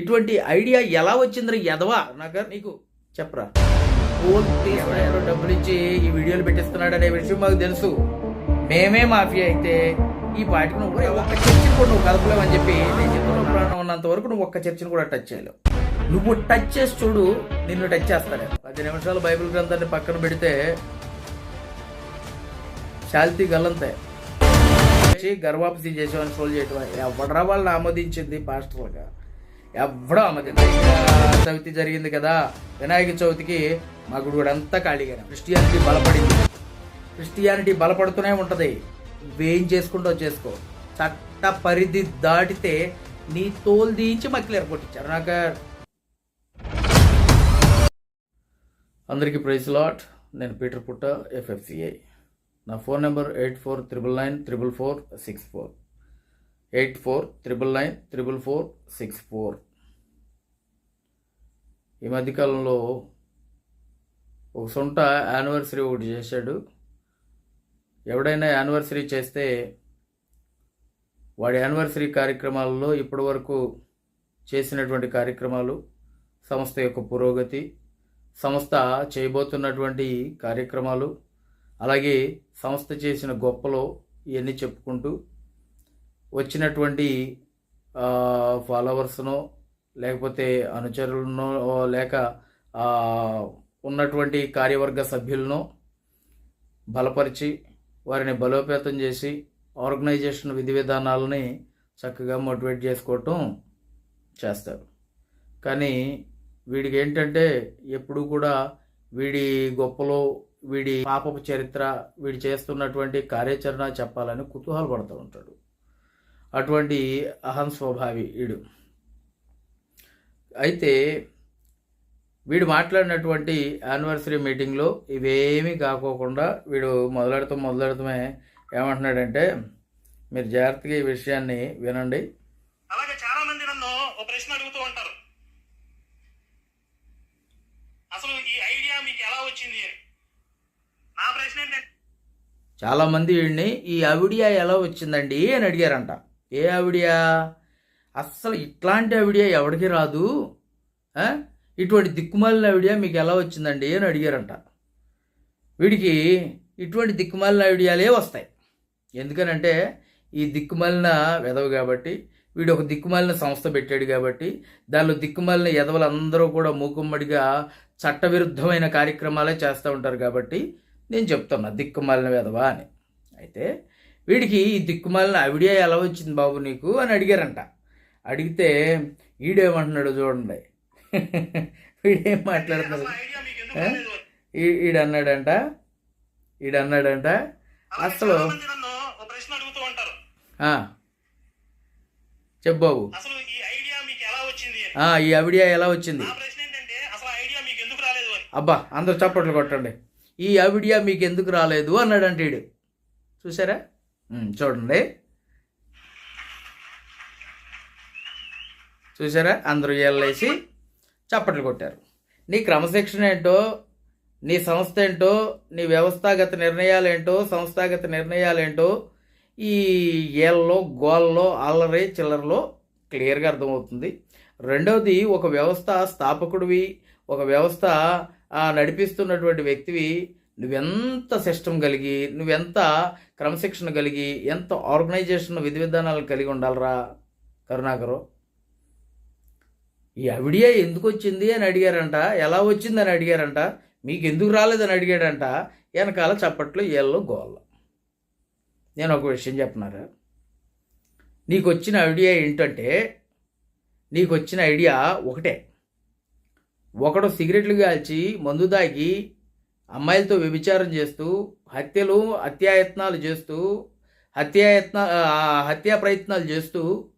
ఇటువంటి ఐడియా ఎలా వచ్చిందిరా ఎదవా నాకు నీకు చెప్పరా? పూర్తి స్థాయిలో డబ్బులు ఇచ్చి ఈ వీడియోలు పెట్టిస్తున్నాడు అనే విషయం మాకు తెలుసు. మేమే మాఫియా అయితే ఈ పాటికి నువ్వు ఒక్క చర్చిని కూడా నువ్వు కదపలేవని చెప్పి నేను చిత్రంలో ప్రాణం ఉన్నంత వరకు నువ్వు ఒక్క చర్చిని కూడా టచ్ చేయలేవు. నువ్వు టచ్ చేసి చూడు నిన్ను టచ్ చేస్తాడే పది నిమిషాలు బైబిల్ గ్రంథాన్ని పక్కన పెడితే శాల్తీ గల్లంతే. గర్వాపతి గర్వాపసి చేసేవాడిని ట్రోల్ చేయటం. ఎవడరా వాళ్ళని ఆమోదించింది పాస్టర్లుగా? ఎవడో ఆమోదించింది చవితి జరిగింది కదా. వినాయక చవితికి మా గుడి అంతా ఖాళీగా క్రిస్టియానిటీ బలపడింది. క్రిస్టియానిటీ బలపడుతూనే ఉంటుంది. వేం చేసుకుంటూ చేసుకో. చట్ట పరిధి దాటితే నీ తోలు దీంచి క్లియర్ కొట్టించారు నాకు అందరికీ ప్రైజ్ లాట్. నేను పీటర్ పుట్ట ఎఫ్ఎఫ్సిఐ. నా phone number eight four triple nine triple four six four. Eight four triple nine triple four six four. ఈ మధ్యకాలంలో ఒక సొంట యానివర్సరీ ఒకటి చేశాడు. ఎవడైనా యానివర్సరీ చేస్తే వాడి యానివర్సరీ కార్యక్రమాలలో ఇప్పటివరకు చేసినటువంటి కార్యక్రమాలు సంస్థ యొక్క పురోగతి సంస్థ చేయబోతున్నటువంటి కార్యక్రమాలు అలాగే సంస్థ చేసిన గొప్పలో ఇవన్నీ చెప్పుకుంటూ వచ్చినటువంటి ఫాలోవర్స్నో లేకపోతే అనుచరులనో లేక ఉన్నటువంటి కార్యవర్గ సభ్యులను బలపరిచి వారిని బలోపేతం చేసి ఆర్గనైజేషన్ విధి విధానాలని చక్కగా మోటివేట్ చేసుకోవటం చేస్తారు. కానీ వీడికి ఏంటంటే ఎప్పుడు కూడా వీడి గొప్పలో వీడి పాపపు చరిత్ర వీడి చేస్తున్నటువంటి కార్యాచరణ చెప్పాలని కుతూహలపడుతూ ఉంటాడు. అటువంటి అహం స్వభావి వీడు అయితే వీడు మాట్లాడినటువంటి యానివర్సరీ మీటింగ్లో ఇవేమీ కాకోకుండా వీడు మొదలెడతా మొదలెడతామే. ఏమంటున్నాడంటే మీరు జాగ్రత్తగా ఈ విషయాన్ని వినండి. అలాగే చాలా మంది నన్ను ఒక ప్రశ్న అడుగుతూ ఉంటారు. అసలు ఈ ఐడియా మీకు ఎలా వచ్చింది? నా ప్రశ్న ఏంటంటే చాలామంది వీడిని ఈ ఆవిడియా ఎలా వచ్చిందండి? అని అడిగారంట. ఏ ఆవిడియా అస్సలు ఇట్లాంటి ఐడియా ఎవడికి రాదు. ఇటువంటి దిక్కుమాలిన ఐడియా మీకు ఎలా వచ్చిందండి అని అడిగారంట. వీడికి ఇటువంటి దిక్కుమాలిన ఐడియాలే వస్తాయి. ఎందుకనంటే ఈ దిక్కుమాలిన వెదవ కాబట్టి వీడు ఒక దిక్కుమాలిన సంస్థ పెట్టాడు కాబట్టి దానిలో దిక్కుమాలిన ఎదవలందరూ కూడా మూకుమ్మడిగా చట్టవిరుద్ధమైన కార్యక్రమాలే చేస్తూ ఉంటారు కాబట్టి నేను చెప్తున్నా దిక్కుమాలిన వెదవా అని. అయితే వీడికి ఈ దిక్కుమాలిన ఐడియా ఎలా వచ్చింది బాబు నీకు అని అడిగారంట. అడిగితే ఈడేమంటున్నాడు చూడండి. వీడేం మాట్లాడుతున్నాడు? ఈడన్నాడంట? ఈడన్నాడంట? అసలు చాలా మంది నన్ను ఒక ప్రశ్న అడుగుతూ ఉంటారు. ఆ, చెప్పు బాబు. అసలు ఈ ఐడియా ఎలా వచ్చింది? అబ్బా అందరు చప్పట్లు కొట్టండి. ఈ ఐడియా మీకు ఎందుకు రాలేదు? అన్నాడంట ఈడు. చూసారా? చూడండి. చూసారా? అందరూ ఏళ్ళేసి చప్పట్లు కొట్టారు. నీ క్రమశిక్షణ ఏంటో నీ సంస్థ ఏంటో నీ వ్యవస్థాగత నిర్ణయాలేంటో సంస్థాగత నిర్ణయాలేంటో ఈ ఏళ్ళలో గోళ్ళలో అల్లరి చిల్లరలో క్లియర్గా అర్థమవుతుంది. రెండవది ఒక వ్యవస్థ స్థాపకుడివి ఒక వ్యవస్థ నడిపిస్తున్నటువంటి వ్యక్తివి నువ్వెంత సిస్టమ్ కలిగి నువ్వెంత క్రమశిక్షణ కలిగి ఎంత ఆర్గనైజేషన్ విధి విధానాలు కలిగి ఉండాలరా కరుణాకరు. ఈ ఐడియా ఎందుకు వచ్చింది అని అడిగారంట. ఎలా వచ్చిందని అడిగారంట. మీకు ఎందుకు రాలేదని అడిగాడంట. వెనకాల చప్పట్లో ఏళ్ళు గోళ్ళ. నేను ఒక విషయం చెప్పినారా? నీకు వచ్చిన ఐడియా ఏంటంటే నీకు వచ్చిన ఐడియా ఒకటే. ఒకడు సిగరెట్లు కాల్చి మందు తాగి అమ్మాయిలతో వ్యభిచారం చేస్తూ హత్యలు హత్యాయత్నాలు చేస్తూ హత్యాయత్న హత్యా ప్రయత్నాలు చేస్తూ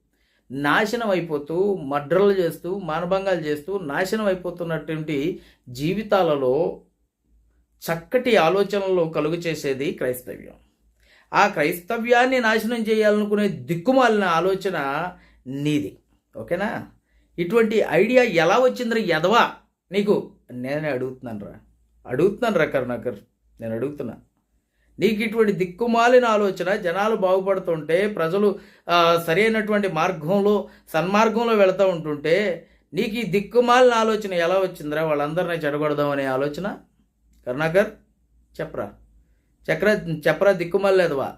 నాశనం అయిపోతూ మడ్రలు చేస్తూ మానభంగాలు చేస్తూ నాశనం అయిపోతున్నటువంటి జీవితాలలో చక్కటి ఆలోచనలు కలుగు చేసేది క్రైస్తవ్యం. ఆ క్రైస్తవ్యాన్ని నాశనం చేయాలనుకునే దిక్కుమాలిన ఆలోచన నీది. ఓకేనా? ఇటువంటి ఐడియా ఎలా వచ్చిందిరా ఎదవా నీకు నేనే అడుగుతున్నాను రా అడుగుతున్నాను రా కరుణాకర్. నేను అడుగుతున్నా. నీకు ఇటువంటి దిక్కుమాలిన ఆలోచన జనాలు బాగుపడుతుంటే ప్రజలు సరైనటువంటి మార్గంలో సన్మార్గంలో వెళుతూ ఉంటుంటే నీకు ఈ దిక్కుమాలిన ఆలోచన ఎలా వచ్చిందిరా? వాళ్ళందరినీ చెడగొడదామనే ఆలోచన? కరుణాకర్ చెప్పరా? చక్ర చెప్పరా దిక్కుమాలేదువా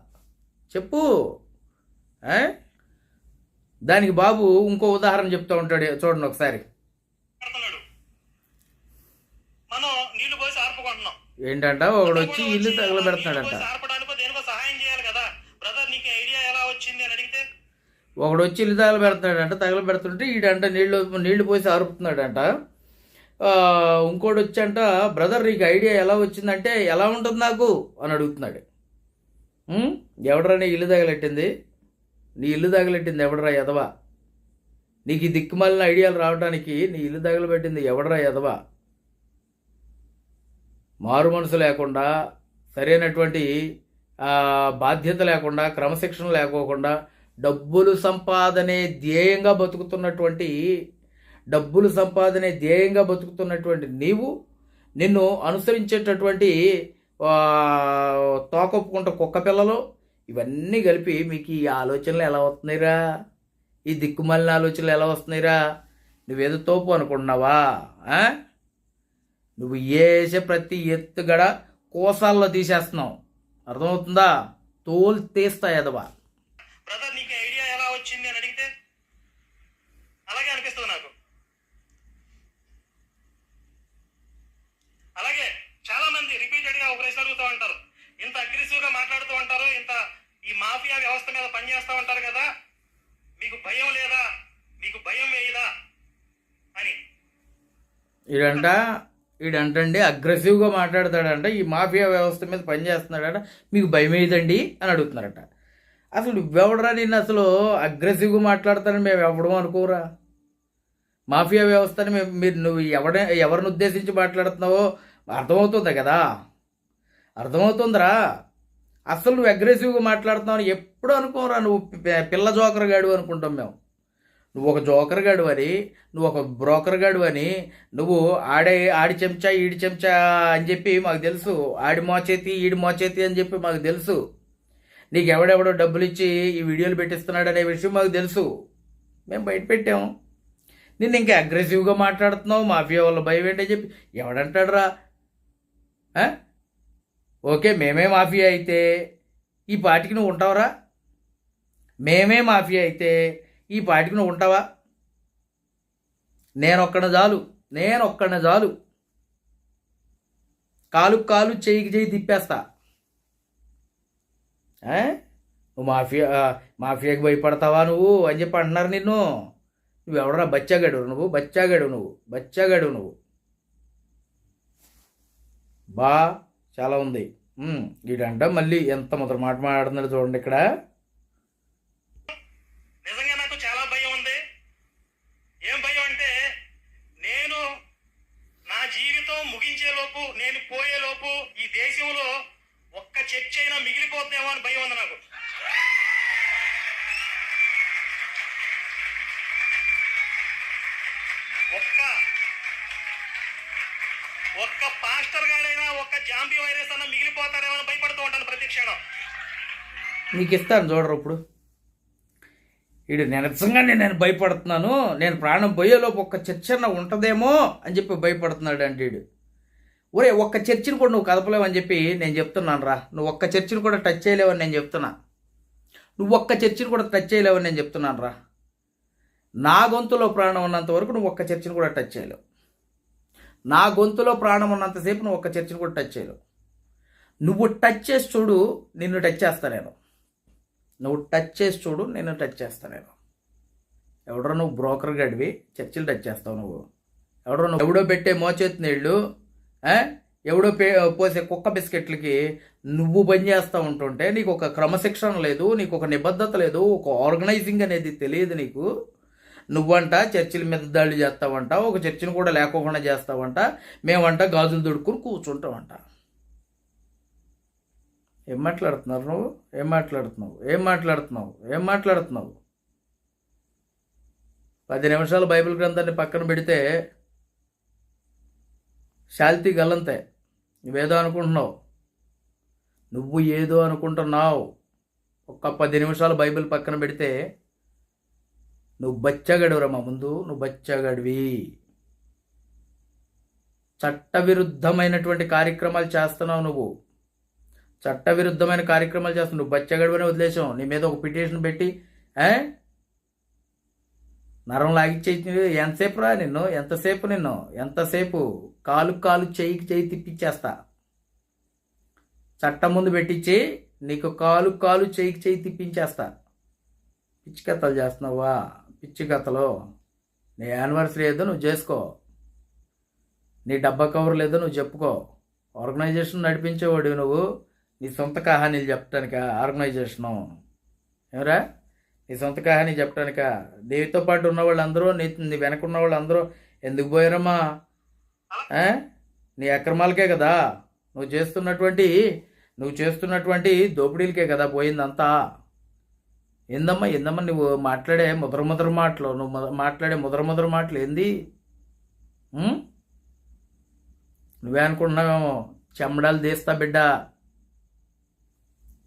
చెప్పు. దానికి బాబు ఇంకో ఉదాహరణ చెప్తూ ఉంటాడు చూడండి ఒకసారి పెడుతున్నాడు మనం నీళ్ళు పోసి ఆర్పుకుంటున్నాం ఏంటంట? ఒకడు వచ్చి ఇల్లు తగలబెడుతున్నాడంట. ఒకడు వచ్చి ఇల్లు తగలబెడుతున్నాడంట. తగలబెడుతుంటే ఈడంట నీళ్ళు నీళ్ళు పోసి ఆరుపుతున్నాడంట. ఇంకోటి వచ్చంట బ్రదర్ నీకు ఐడియా ఎలా వచ్చిందంటే ఎలా ఉంటుంది నాకు? అని అడుగుతున్నాడు? ఎవడరా నీ ఇల్లు తగలెట్టింది? నీ ఇల్లు తగలెట్టింది ఎవడరా ఎదవా నీకు ఈ దిక్కుమాలిన ఐడియాలు రావడానికి నీ ఇల్లు తగలబెట్టింది ఎవడరా ఎదవా మారు మనసు లేకుండా సరైనటువంటి బాధ్యత లేకుండా క్రమశిక్షణ లేకోకుండా డబ్బులు సంపాదనే ధ్యేయంగా బతుకుతున్నటువంటి డబ్బులు సంపాదనే ధ్యేయంగా బతుకుతున్నటువంటి నీవు నిన్ను అనుసరించేటటువంటి తోకొప్పుకుంట కుక్క పిల్లలు ఇవన్నీ కలిపి మీకు ఈ ఆలోచనలు ఎలా వస్తున్నాయిరా? ఈ దిక్కుమాలిన ఆలోచనలు ఎలా వస్తున్నాయిరా? నువ్వేదో తోపు అనుకుంటున్నావా? నువ్వు వేసే ప్రతి ఎత్తుగడ కోసాల్లో తీసేస్తున్నావు. అర్థమవుతుందా? తోలు తీస్తా ఎదవా బ్రదర్ నీకు ఐడియా ఎలా వచ్చింది అని అడిగితే అలాగే అనిపిస్తుంది నాకు. అలాగే చాలా మంది రిపీటెడ్గా ఒక ప్రశ్న అడుగుతూ ఉంటారు. ఇంత అగ్రెసివ్గా మాట్లాడుతూ ఉంటారు ఇంత ఈ మాఫియా వ్యవస్థ మీద పనిచేస్తూ ఉంటారు కదా మీకు భయం లేదా? మీకు భయం వేయదా? అని. ఈడంట ఈడంటండి అగ్రెసివ్గా మాట్లాడతాడంట ఈ మాఫియా వ్యవస్థ మీద పనిచేస్తున్నాడంట మీకు భయం ఏదండి అని అడుగుతున్నారట. అసలు నువ్వెవడరా నేను అసలు అగ్రెసివ్గా మాట్లాడతానని మేము ఎవడం అనుకోరా? మాఫియా వ్యవస్థని మేము మీరు నువ్వు ఎవడ ఎవరిని ఉద్దేశించి మాట్లాడుతున్నావో అర్థమవుతుంది కదా? అర్థమవుతుందిరా. అసలు నువ్వు అగ్రెసివ్గా మాట్లాడుతున్నావు ఎప్పుడు అనుకోరా నువ్వు పిల్ల జోకర్ గాడు అనుకుంటాం మేము. నువ్వు ఒక జోకర్ గడు అని నువ్వు ఒక బ్రోకర్ గడు అని నువ్వు ఆడే ఆడి చెంచా ఈడి చెంచా అని చెప్పి మాకు తెలుసు. ఆడి మోచేతి ఈడి మోచేతి అని చెప్పి మాకు తెలుసు. నీకు ఎవడెవడో డబ్బులు ఇచ్చి ఈ వీడియోలు పెట్టిస్తున్నాడు అనే విషయం మాకు తెలుసు. మేము బయట పెట్టాము నిన్ను ఇంకా అగ్రెసివ్గా మాట్లాడుతున్నావు మాఫియా వాళ్ళ భయం ఏంటని చెప్పి. ఎవడంటాడురా? ఓకే మేమే మాఫియా అయితే ఈ పాటికి నువ్వు ఉంటావురా? మేమే మాఫియా అయితే ఈ పాటికి నువ్వు ఉంటావా? నేనొక్కన చాలు నేనొక్కన చాలు కాలు కాలు చేయికి చేయి తిప్పేస్తా. నువ్వు మాఫియా మాఫియాకి భయపడతావా నువ్వు? అని చెప్పి అంటున్నారు నిన్ను. నువ్వెవడరా? బచ్చాగాడు నువ్వు బచ్చాగాడు నువ్వు బచ్చాగాడు నువ్వు. బా చాలా ఉంది. వీడంట మళ్ళీ ఎంత మొదటి మాట మాట్లాడుతున్నాడు చూడండి ఇక్కడ నిజంగా నాకు చాలా భయం ఉంది ఏం భయం అంటే నేను నా జీవితం ముగించే లోపు నేను పోయే లోపు ఈ దేశంలో ఒక్క చర్చ అయినా మిగిలిపోతుందేమో అని భయం ఉంది నాకు. ఒక్క ఒక్క పాస్టర్ గాడైనా ఒక్క జాంబీ వైరస్ అన్న మిగిలిపోతారేమో అని భయపడుతూ ఉంటాను ప్రతి క్షణం. నీకు ఇస్తాను చూడరు ఇప్పుడు. వీడు నేను నేను భయపడుతున్నాను. నేను ప్రాణం పోయేలోపు ఒక్క చర్చన ఉంటుందేమో అని చెప్పి భయపడుతున్నాడు అంటే వీడు ఒరే ఒక్క చర్చిని కూడా నువ్వు కదపలేవని చెప్పి నేను చెప్తున్నాను రా. నువ్వు ఒక్క చర్చిని కూడా టచ్ చేయలేవని నేను చెప్తున్నా. నువ్వు ఒక్క చర్చిని కూడా టచ్ చేయలేవని నేను చెప్తున్నాను రా. నా గొంతులో ప్రాణం ఉన్నంత వరకు నువ్వు ఒక్క చర్చిని కూడా టచ్ చేయలేవు. నా గొంతులో ప్రాణం ఉన్నంతసేపు నువ్వు ఒక్క చర్చిని కూడా టచ్ చేయలేవు. నువ్వు టచ్ చేసి చూడు నిన్ను టచ్ చేస్తా నేను. నువ్వు టచ్ చేసి చూడు నేను టచ్ చేస్తా నేను. ఎవడో నువ్వు బ్రోకర్ గడివి? చర్చిలు టచ్ చేస్తావు నువ్వు. ఎవడో నువ్వు? ఎవడో పెట్టే మోచేతి నీళ్ళు ఎవడో పే పోసే కుక్క బిస్కెట్లకి నువ్వు పని చేస్తూ ఉంటుంటే నీకు ఒక క్రమశిక్షణ లేదు నీకు ఒక నిబద్ధత లేదు ఒక ఆర్గనైజింగ్ అనేది తెలియదు నీకు. నువ్వంట చర్చిల మీద దాడులు చేస్తావంట ఒక చర్చిని కూడా లేకోకుండా చేస్తావంట మేమంట గాజులు దొడుక్కుని కూర్చుంటామంట. ఏం మాట్లాడుతున్నారు నువ్వు? ఏం మాట్లాడుతున్నావు? ఏం మాట్లాడుతున్నావు? ఏం మాట్లాడుతున్నావు? పది నిమిషాలు బైబిల్ గ్రంథాన్ని పక్కన పెడితే శాల్తీ గల్లంతే నువ్వేదో అనుకుంటున్నావు. నువ్వు ఏదో అనుకుంటున్నావు. ఒక్క పది నిమిషాలు బైబిల్ పక్కన పెడితే నువ్వు బచ్చగడురమ్మా ముందు నువ్వు బచ్చగడివి. చట్టవిరుద్ధమైనటువంటి కార్యక్రమాలు చేస్తున్నావు నువ్వు. చట్టవిరుద్ధమైన కార్యక్రమాలు చేస్తున్నావు. నువ్వు బచ్చగడివనే వదిలేసావు. నీ మీద ఒక పిటిషన్ పెట్టి ఏ? నరం లాగిచ్చే ఎంతసేపు రా నిన్ను? ఎంతసేపు నిన్ను? ఎంతసేపు? కాలు కాలు చేయికి చేయి తిప్పించేస్తా చట్టం ముందు పెట్టించి నీకు కాలు కాలు చేయికి చేయి తిప్పించేస్తా. పిచ్చి కథలు చేస్తున్నావా? పిచ్చి కథలు. నీ యానివర్సరీ ఏదో నువ్వు చేసుకో. నీ డబ్బా కవర్ లేదో నువ్వు చెప్పుకో. ఆర్గనైజేషన్ నడిపించేవాడు నువ్వు. నీ సొంత కహానీలు చెప్పడానిక ఆర్గనైజేషను. ఏమరా? నీ సొంత కహాని చెప్పడానిక? దేవితో పాటు ఉన్న వాళ్ళందరూ నీ నీ వెనకున్న వాళ్ళందరూ ఎందుకు పోయారమ్మా? నీ అక్రమాలకే కదా? నువ్వు చేస్తున్నటువంటి నువ్వు చేస్తున్నటువంటి దోపిడీలకే కదా పోయిందంతా? ఏందమ్మా ఏందమ్మా నువ్వు మాట్లాడే ముదర ముదర మాటలు? నువ్వు మాట్లాడే ముదర ముదర మాటలు ఏంది? నువ్వే అనుకుంటున్నావేమో చెమ్మడాలు తీస్తా బిడ్డ.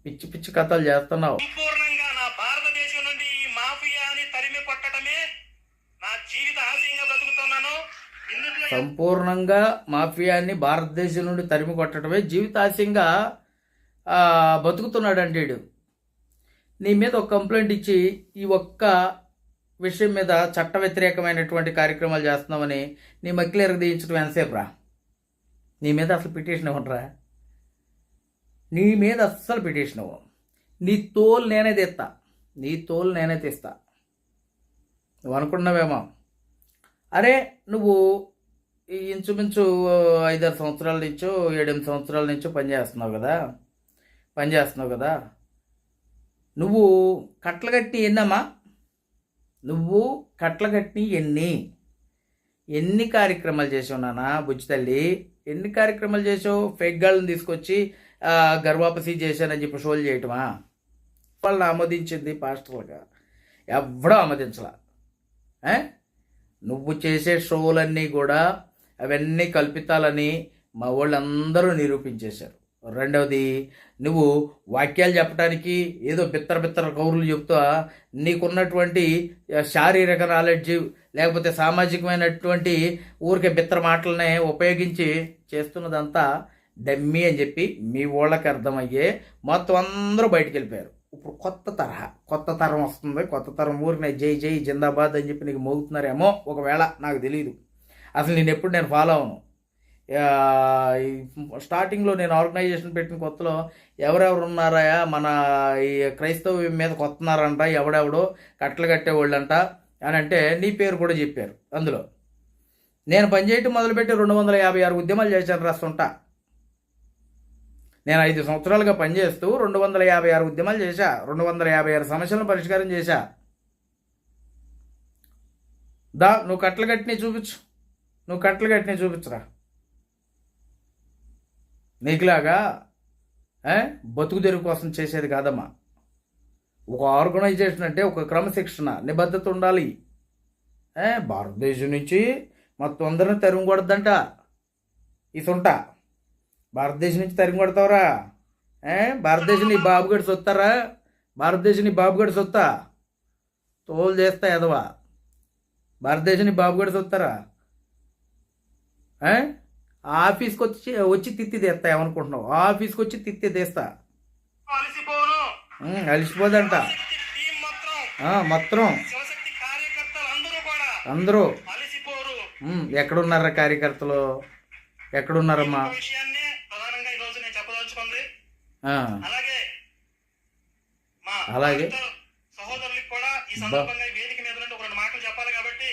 పిచ్చి పిచ్చి కథలు చేస్తున్నావు సంపూర్ణంగా నా భారతదేశం నుండి ఈ మాఫియాని తరిమి కొట్టడమే నా జీవిత ఆశయంగా బ్రతుకుతున్నాను ఇందులో సంపూర్ణంగా మాఫియాన్ని భారతదేశం నుండి తరిమి కొట్టడమే జీవితాశయంగా బతుకుతున్నాడు వీడు నీ మీద ఒక కంప్లైంట్ ఇచ్చి ఈ ఒక్క విషయం మీద చట్ట వ్యతిరేకమైనటువంటి కార్యక్రమాలు చేస్తున్నామని నీ మక్కిలు ఎరగదీయించడం ఎంతసేపు రా? నీ మీద అసలు పిటిషన్ ఇవ్వనరా. నీ మీద అస్సలు పిటిషన్ ఇవ్వం. నీ తోలు నేనే తెస్తా. నీ తోలు నేనే తెస్తా. నువ్వు అనుకున్నావేమో అరే నువ్వు ఇంచుమించు ఐదారు సంవత్సరాల నుంచో ఏడెనిమిది సంవత్సరాల నుంచో పనిచేస్తున్నావు కదా? పనిచేస్తున్నావు కదా? నువ్వు కట్ల కట్టి ఎన్నమ్మా? నువ్వు కట్ల కట్టి ఎన్ని? ఎన్ని కార్యక్రమాలు చేసావు నాన్న బుజ్జి తల్లి? ఎన్ని కార్యక్రమాలు చేసావు? ఫేక్ గాళ్ళని తీసుకొచ్చి ఆ, గర్వాపసి చేశానని చెప్పి షోలు చేయటమా? వాళ్ళని ఆమోదించింది పాస్టర్లుగా. ఎవడో ఆమోదించలా. నువ్వు చేసే షోలన్నీ కూడా అవన్నీ కల్పితాలని మా వాళ్ళందరూ నిరూపించేశారు. రెండవది నువ్వు వాక్యాలు చెప్పడానికి ఏదో బిత్తర బిత్తర కౌరులు చెప్తా నీకున్నటువంటి శారీరక నాలెడ్జ్ లేకపోతే సామాజికమైనటువంటి ఊరికే బిత్తర మాటలనే ఉపయోగించి చేస్తున్నదంతా డమ్మి అని చెప్పి మీ వాళ్ళకి అర్థమయ్యే మొత్తం అందరూ బయటికి వెళ్ళిపోయారు ఇప్పుడు కొత్త తరహా కొత్త తరం వస్తుంది కొత్త తరం ఊరిని జై జై జిందాబాద్ అని చెప్పి నీకు మోగుతున్నారేమో ఒకవేళ నాకు తెలియదు అసలు నేను ఎప్పుడు నేను ఫాలో అవను స్టార్టింగ్లో నేను ఆర్గనైజేషన్ పెట్టిన కొత్తలో ఎవరెవరు ఉన్నారా మన ఈ క్రైస్తవ మీద కొత్తన్నారంట ఎవడెవడో కట్టలు కట్టేవాళ్ళంట అని అంటే నీ పేరు కూడా చెప్పారు అందులో. నేను పనిచేయటం మొదలుపెట్టి రెండు వందల యాభై ఆరు ఉద్యమాలు చేశాను రాస్తుంటా నేను ఐదు సంవత్సరాలుగా పనిచేస్తూ రెండు వందల యాభై ఆరు ఉద్యమాలు చేశా రెండు వందల యాభై ఆరు సమస్యలను పరిష్కారం చేశా. దా నువ్వు కట్టలు కట్టినవి చూపించు. నువ్వు కట్టలు కట్టినవి చూపించరా? నీకులాగా ఏ, బతుకు తెరుగు కోసం చేసేది కాదమ్మా. ఒక ఆర్గనైజేషన్ అంటే ఒక క్రమశిక్షణ నిబద్ధత ఉండాలి. ఏ, భారతదేశం నుంచి మొత్తం అందరిని తరిమి కొడద్దంట. ఈ సొంట. భారతదేశం నుంచి తరిమి కొడతావరా. ఏ? భారతదేశం నీ బాబుగడి సొత్తారా? భారతదేశం నీ బాబుగడి సొత్తా? తోలు చేస్తా ఎదవా. భారతదేశం నీ బాబుగడి సొత్తారా? ఆఫీస్కి వచ్చి వచ్చి తిత్తి తీస్తా ఏమనుకుంటున్నావు? ఆఫీస్కి వచ్చి తిత్తి తీస్తా. అలిసిపోదంట. మొత్తం అందరూ ఎక్కడున్నారా కార్యకర్తలు? ఎక్కడున్నారమ్మా? అలాగే సహోదరులకు కూడా ఈ సందర్భంగా వేదిక మీద ఒక రెండు మాటలు చెప్పాలి కాబట్టి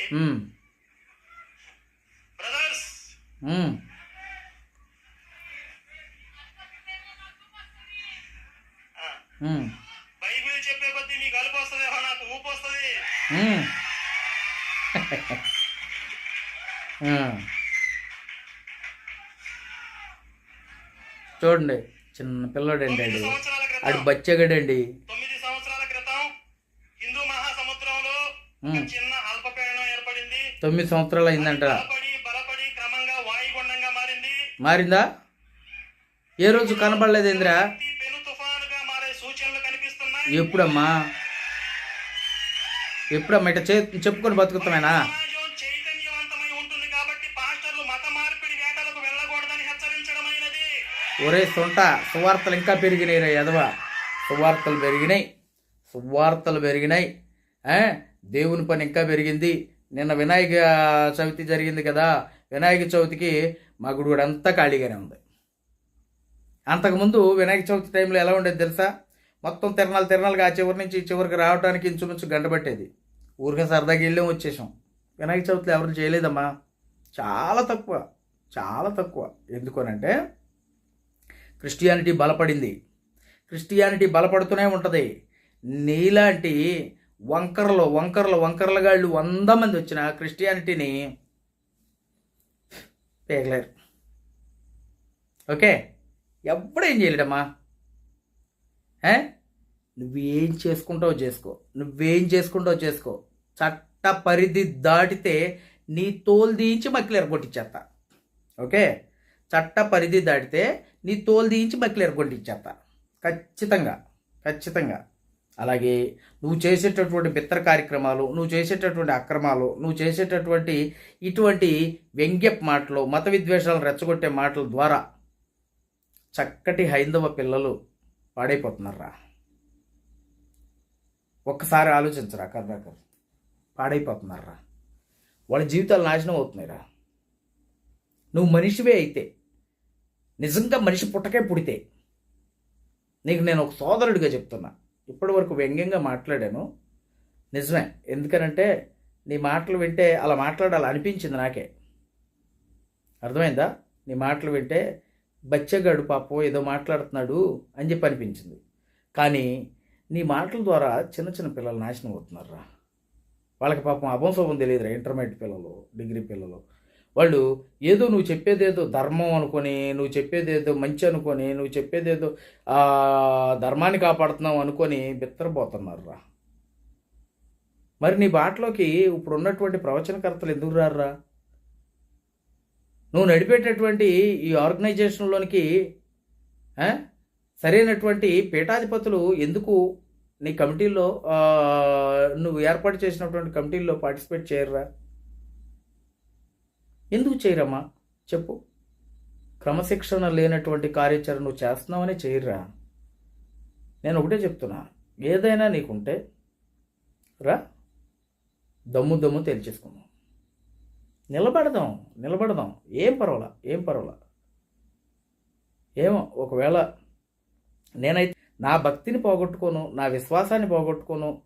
బైబిల్ చెప్పే కొద్దీ మీకు అలుపు వస్తుందేమో నాకు ఊపు వస్తుంది. చూడండి చిన్న పిల్లడండి ఆడు. క్రితం. బచ్చగాడండి. తొమ్మిది సంవత్సరాల క్రితం హిందూ మహాసముద్రంలో. చిన్న అల్పపీడనం ఏర్పడింది. తొమ్మిది సంవత్సరాలు అయిందంట. మారిందా? ఏ రోజు కనబడలేదు ఎప్పుడమ్మా? ఎప్పుడమ్మా? ఇట్లా చే చెప్పుకొని బతుకుతామేనా ఒరే సొంట సువార్తలు ఇంకా పెరిగినాయి రే యదవ. సువార్తలు పెరిగినాయి. సువార్తలు పెరిగినాయి. దేవుని పని ఇంకా పెరిగింది. నిన్న వినాయక చవితి జరిగింది కదా. వినాయక చవితికి మా గుడి కూడా అంతా ఖాళీగానే ఉంది. అంతకుముందు వినాయక చవితి టైంలో ఎలా ఉండేది తెలుసా? మొత్తం తిరణాలు తిరణాలుగా ఆ చివరి నుంచి ఈ చివరికి రావడానికి ఇంచుమించు గంట పట్టేది. ఊరికే సరదాగా వెళ్ళాం వచ్చేసాం. వినాయక చవితిలో ఎవరు చేయలేదమ్మా. చాలా తక్కువ. చాలా తక్కువ. ఎందుకనంటే క్రిస్టియానిటీ బలపడింది. క్రిస్టియానిటీ బలపడుతూనే ఉంటుంది. నీలాంటి వంకరలు వంకరలు వంకరలగాళ్ళు వంద మంది వచ్చిన క్రిస్టియానిటీని పేగలేరు ఓకే? ఎప్పుడేం చేయలేడమ్మా ఏ? నువ్వేం చేసుకుంటావు చేసుకో. నువ్వేం చేసుకుంటావు చేసుకో. చట్ట పరిధి దాటితే నీ తోలు దీయించి మక్కిలేరు కొట్టించేస్తా ఓకే? చట్ట పరిధి దాటితే నీ తోలు దీయించి మక్కిలేరు కొట్టించేస్తా ఖచ్చితంగా. ఖచ్చితంగా. అలాగే నువ్వు చేసేటటువంటి పిత్ర కార్యక్రమాలు నువ్వు చేసేటటువంటి అక్రమాలు నువ్వు చేసేటటువంటి ఇటువంటి వ్యంగ్యప్ మాటలు మత విద్వేషాలు రెచ్చగొట్టే మాటల ద్వారా చక్కటి హైందవ పిల్లలు పాడైపోతున్నారా? ఒక్కసారి ఆలోచించరా కర్ణాకర్? పాడైపోతున్నారా? వాళ్ళ జీవితాలు నాశనం అవుతున్నాయిరా. నువ్వు మనిషివే అయితే నిజంగా మనిషి పుట్టకే పుడితే నీకు నేను ఒక సోదరుడిగా చెప్తున్నా. ఇప్పటి వరకు వ్యంగ్యంగా మాట్లాడాను. నిజమే. ఎందుకనంటే నీ మాటలు వింటే అలా మాట్లాడాలి అనిపించింది నాకే. అర్థమైందా? నీ మాటలు వింటే బచ్చగాడు పాపం ఏదో మాట్లాడుతున్నాడు అని చెప్పి అనిపించింది. కానీ నీ మాటల ద్వారా చిన్న చిన్న పిల్లలు నాశనం అవుతున్నారా వాళ్ళకి పాపం అభంశోభం తెలియదురా ఇంటర్మీడియట్ పిల్లలు డిగ్రీ పిల్లలు. వాళ్ళు ఏదో నువ్వు చెప్పేదేదో ధర్మం అనుకొని నువ్వు చెప్పేదేదో మంచి అనుకొని నువ్వు చెప్పేదేదో ధర్మాన్ని కాపాడుతున్నావు అనుకొని బిత్తరపోతున్నారు రా మరి నీ బాటలోకి ఇప్పుడు ఉన్నటువంటి ప్రవచనకర్తలు ఎందుకు రారా నువ్వు నడిపేటటువంటి ఈ ఆర్గనైజేషన్లోనికి సరైనటువంటి పీఠాధిపతులు ఎందుకు నీ కమిటీల్లో నువ్వు ఏర్పాటు చేసినటువంటి కమిటీల్లో పార్టిసిపేట్ చేయరురా? ఎందుకు చేయరమ్మా? చెప్పు. క్రమశిక్షణ లేనటువంటి కార్యాచరణ నువ్వు చేస్తున్నావనే చేయరురా. నేను ఒకటే చెప్తున్నా. ఏదైనా నీకుంటే రా. దమ్ము దమ్ము తెలిచేసుకుందాం. నిలబడదాం నిలబడదాం. ఏం పర్వాలా ఏం పర్వాలా? ఏమో ఒకవేళ నేనైతే నా భక్తిని పోగొట్టుకోను నా విశ్వాసాన్ని పోగొట్టుకోను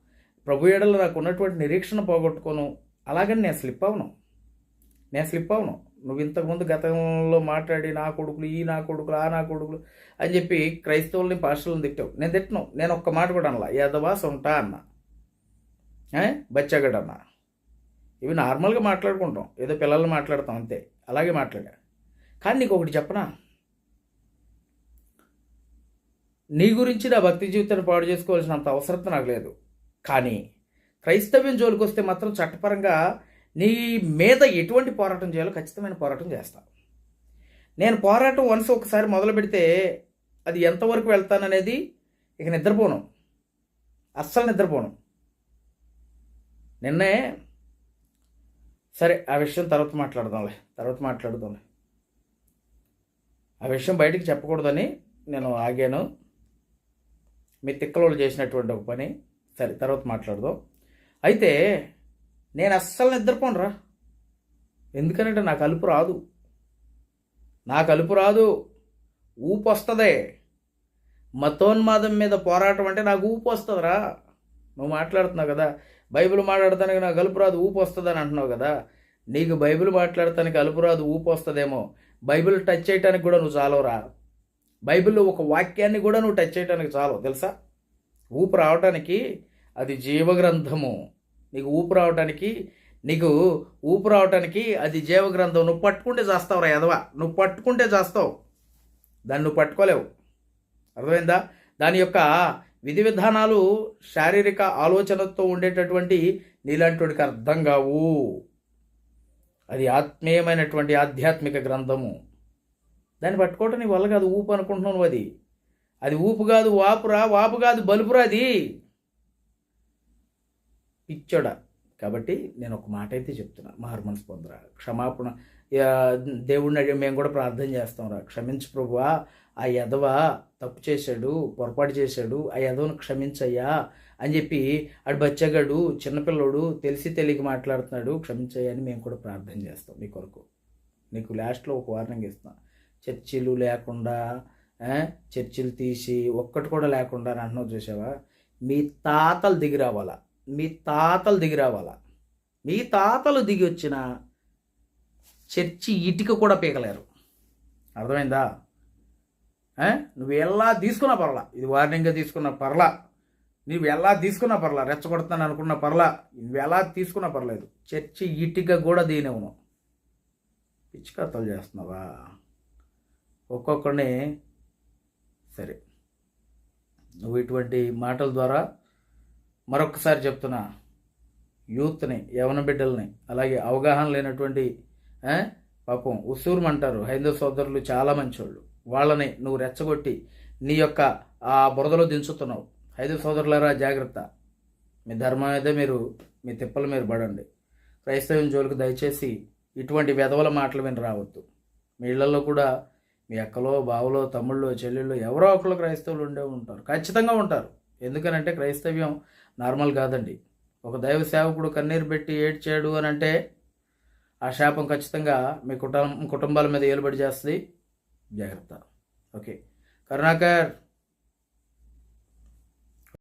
ప్రభు ఏడలో నాకు ఉన్నటువంటి నిరీక్షణ పోగొట్టుకోను అలాగని నేను స్లిప్ అవను. నేను స్లిప్ అవును. నువ్వు ఇంతకుముందు గతంలో మాట్లాడి నా కొడుకులు ఈ నా కొడుకులు ఆ నా కొడుకులు అని చెప్పి క్రైస్తవుల్ని పాస్టర్లను తిట్టావు. నేను తిట్టను. నేను ఒక్క మాట కూడా అనలా. యాదవా సొంట అన్న. ఏ? బచ్చగడ్ అన్న. ఇవి నార్మల్గా మాట్లాడుకుంటాం. ఏదో పిల్లల్ని మాట్లాడతాం అంతే. అలాగే మాట్లాడా? కానీ నీకు ఒకటి చెప్పనా? నీ గురించి నా భక్తి జీవితాన్ని పాడు చేసుకోవాల్సినంత అవసరం నాకు లేదు. కానీ క్రైస్తవ్యం జోలికి వస్తే మాత్రం చట్టపరంగా నీ మీద ఎటువంటి పోరాటం చేయాలో ఖచ్చితమైన పోరాటం చేస్తా. నేను పోరాటం వన్స్ ఒకసారి మొదలు పెడితే అది ఎంతవరకు వెళ్తాననేది ఇక నిద్రపోను. అస్సలు నిద్రపోను. నిన్నే సరే ఆ విషయం తర్వాత మాట్లాడదాంలే తర్వాత మాట్లాడదాంలే. ఆ విషయం బయటికి చెప్పకూడదని నేను ఆగాను. మీ తిక్కలోళ్ళు చేసినటువంటి ఒక పని. సరే తర్వాత మాట్లాడదాం. అయితే నేను అస్సలు నిద్రపోనరా. ఎందుకనంటే ఎందుకంటే నాకు అలుపు రాదు. నాకు అలుపు రాదు. ఊపు వస్తుంది మతోన్మాదం మీద పోరాటం అంటే నాకు ఊపు వస్తుందిరా నువ్వు మాట్లాడుతున్నావు కదా. బైబిల్ మాట్లాడటానికి నాకు అలుపు రాదు ఊపు వస్తుంది అని అంటున్నావు కదా. నీకు బైబిల్ మాట్లాడటానికి అలుపు రాదు ఊపు వస్తుందేమో బైబిల్ టచ్ చేయడానికి కూడా నువ్వు చాలవురా. బైబిల్లో ఒక వాక్యాన్ని కూడా నువ్వు టచ్ చేయడానికి చాలు తెలుసా? ఊపు రావటానికి అది జీవగ్రంథము. నీకు ఊపు రావటానికి నీకు ఊపు రావటానికి అది జీవగ్రంథం. నువ్వు పట్టుకుంటే చేస్తావురా ఎదవా నువ్వు పట్టుకుంటే చేస్తావు. దాన్ని నువ్వు పట్టుకోలేవు. అర్థమైందా? దాని యొక్క విధి విధానాలు శారీరక ఆలోచనతో ఉండేటటువంటి నీలాంటివాడికి అర్థం కావు. అది ఆత్మీయమైనటువంటి ఆధ్యాత్మిక గ్రంథము. దాన్ని పట్టుకోవటం నీ వల్ల కాదు. ఊపు అనుకుంటున్నావు నువ్వు అది. అది ఊపు కాదు వాపురా. వాపు కాదు బలుపురా అది. పిచ్చోడా? కాబట్టి నేను ఒక మాట అయితే చెప్తున్నా మారు పొందరా క్షమాపణ. దేవుడిని అడిగి మేము కూడా ప్రార్థన చేస్తాం రా. క్షమించు ప్రభువా. ఆ యదవ తప్పు చేశాడు పొరపాటు చేశాడు ఆ యదవను క్షమించయ్యా అని చెప్పి ఆడు బచ్చగాడు చిన్నపిల్లోడు తెలిసి తెలియక మాట్లాడుతున్నాడు. క్షమించయ్యా అని మేము కూడా ప్రార్థన చేస్తాం మీ కొరకు. నీకు లాస్ట్లో ఒక వార్నింగ్ ఇస్తాం చర్చిలు లేకుండా చర్చిలు తీసి ఒక్కటి కూడా లేకుండా అని అంటున్నావు చూసావా? మీ తాతలు దిగి రావాలా? మీ తాతలు దిగి రావాలా? మీ తాతలు దిగి వచ్చిన చర్చి ఇటుక కూడా పీకలేరు. అర్థమైందా? నువ్వు ఎలా తీసుకున్నా పర్లా. ఇది వార్నింగ్గా తీసుకున్న పర్లా. నువ్వు ఎలా తీసుకున్నా పర్లా. రెచ్చగొడతాను అనుకున్న పర్లా. నువ్వు ఎలా తీసుకున్నా పర్లేదు. చర్చి ఇటుక కూడా దీనివ్వను పిచ్చికత్తలు చేస్తున్నావా? ఒక్కొక్కడిని సరే. నువ్వు ఇటువంటి మాటల ద్వారా మరొకసారి చెప్తున్నా యూత్ని యవన బిడ్డల్ని అలాగే అవగాహన లేనటువంటి పాపం పాపం ఉసూరుమంటారు హైందవ సోదరులు చాలా మంచోళ్ళు. వాళ్ళని నువ్వు రెచ్చగొట్టి నీ యొక్క ఆ బురదలో దించుతున్నావు. హైందవ సోదరులారా జాగ్రత్త. మీ ధర్మం అయితే మీరు మీ తిప్పలు మీరు పడండి. క్రైస్తవం జోలికి దయచేసి ఇటువంటి వెధవల మాటలు విని రావద్దు. మీ ఇళ్ళలో కూడా మీ అక్కలో బావలో తమ్ముళ్ళు చెల్లెళ్ళు ఎవరో ఒకళ్ళు క్రైస్తవులు ఉండే ఉంటారు. ఖచ్చితంగా ఉంటారు. ఎందుకనంటే క్రైస్తవ్యం నార్మల్ కాదండి. ఒక దైవ సేవకుడు కన్నీరు పెట్టి ఏడ్చాడు అని అంటే ఆ శాపం ఖచ్చితంగా మీ కుటుంబం కుటుంబాల మీద ఏలుబడి చేస్తుంది. జాగ్రత్త. ఓకే. కరుణాకర్!